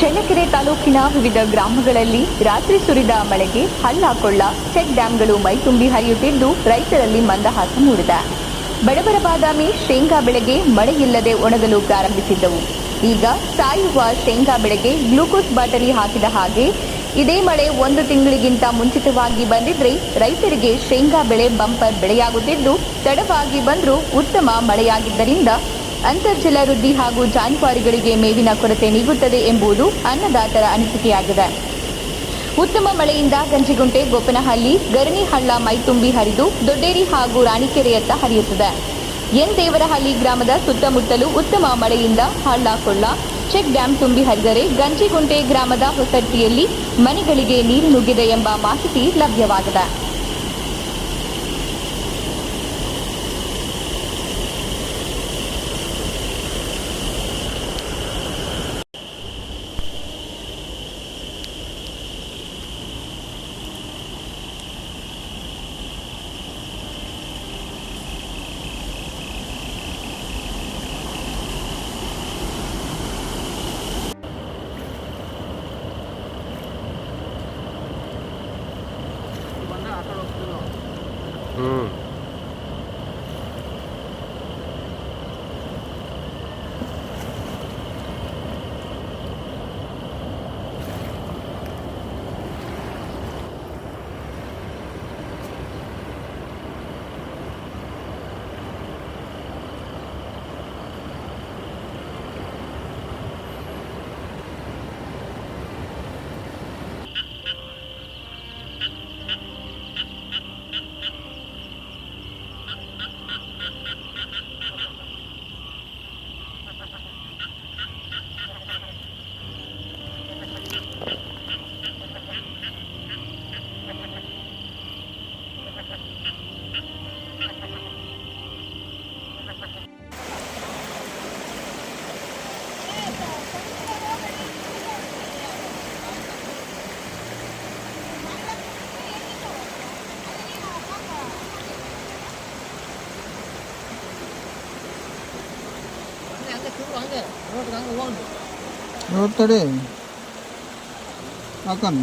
ತಾಲೂಕಿನ ವಿವಿಧ ಗ್ರಾಮಗಳಲ್ಲಿ ರಾತ್ರಿ ಸುರಿದ ಮಳೆಗೆ ಹಳ್ಳ ಕೊಳ್ಳ, ಚೆಕ್ ಡ್ಯಾಂಗಳು ಮೈತುಂಬಿ ಹರಿಯುತ್ತಿದ್ದು ರೈತರಲ್ಲಿ ಮಂದಹಾಸ ಮೂಡಿದೆ. ಬಡವರ ಬಾದಾಮಿ ಶೇಂಗಾ ಬೆಳೆಗೆ ಮಳೆಯಿಲ್ಲದೆ ಒಣಗಲು ಪ್ರಾರಂಭಿಸಿದ್ದವು. ಈಗ ಸಾಯುವ ಶೇಂಗಾ ಬೆಳೆಗೆ ಗ್ಲೂಕೋಸ್ ಬಾಟಲಿ ಹಾಕಿದ ಹಾಗೆ ಇದೇ ಮಳೆ ಒಂದು ತಿಂಗಳಿಗಿಂತ ಮುಂಚಿತವಾಗಿ ಬಂದಿದ್ರೆ ರೈತರಿಗೆ ಶೇಂಗಾ ಬೆಳೆ ಬಂಪರ್ ಬೆಳೆಯಾಗುತ್ತಿದ್ದು, ತಡವಾಗಿ ಬಂದರೂ ಉತ್ತಮ ಮಳೆಯಾಗಿದ್ದರಿಂದ ಅಂತರ್ಜಲ ವೃದ್ಧಿ ಹಾಗೂ ಜಾನುವಾರುಗಳಿಗೆ ಮೇವಿನ ಕೊರತೆ ನೀಗುತ್ತದೆ ಎಂಬುದು ಅನ್ನದಾತರ ಅನಿಸಿಕೆಯಾಗಿದೆ. ಉತ್ತಮ ಮಳೆಯಿಂದ ಗಂಜಿಗುಂಟೆ, ಗೋಪನಹಳ್ಳಿ ಗರಣಿ ಹಳ್ಳ ಮೈತುಂಬಿ ಹರಿದು ದೊಡ್ಡೇರಿ ಹಾಗೂ ರಾಣಿಕೆರೆಯತ್ತ ಹರಿಯುತ್ತದೆ. ಎನ್ ದೇವರಹಳ್ಳಿ ಗ್ರಾಮದ ಸುತ್ತಮುತ್ತಲು ಉತ್ತಮ ಮಳೆಯಿಂದ ಹಳ್ಳ ಕೊಳ್ಳ ಚೆಕ್ ಡ್ಯಾಂ ತುಂಬಿ ಹರಿದರೆ ಗಂಜಿಗುಂಟೆ ಗ್ರಾಮದ ಹೊಸಟ್ಟಿಯಲ್ಲಿ ಮನೆಗಳಿಗೆ ನೀರು ನುಗ್ಗಿದೆ ಎಂಬ ಮಾಹಿತಿ ಲಭ್ಯವಾಗಿದೆ. Mm. ನೋಡ್ತಡಿ ಹಾಕನ್